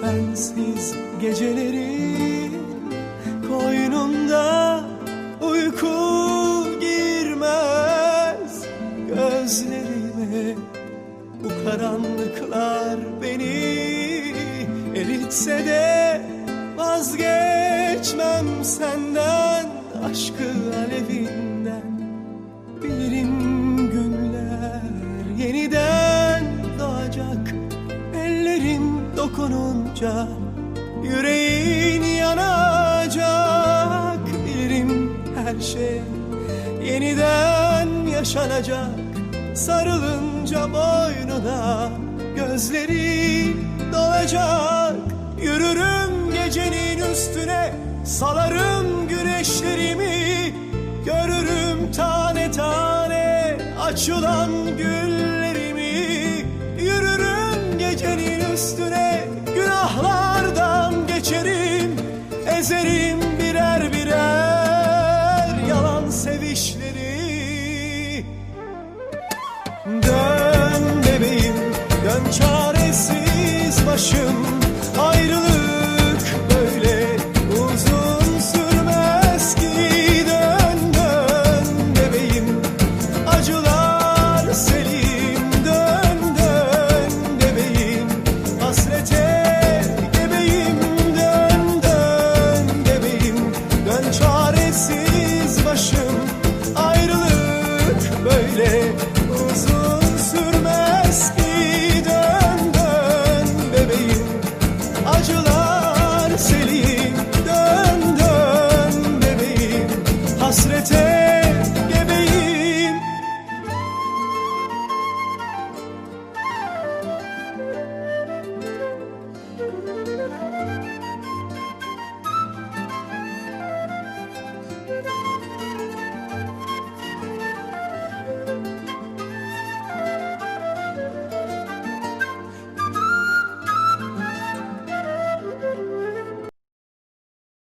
sensiz geceleri Koynunda uyku girmez. Gözlerime bu karanlıklar beni eritse de Vazgeçmem senden aşkı alevinden dokununca yüreğin yanacak Bilirim her şey. Yeniden yaşanacak Sarılınca boynuna gözleri dolacak. Yürürüm gecenin üstüne salarım güneşlerimi. Görürüm tane tane açılan güllerimi. Yürürüm gecenin üstüne günahlardan geçerim Ezerim birer birer yalan sevişleri. Dön bebeğim dön çaresiz başım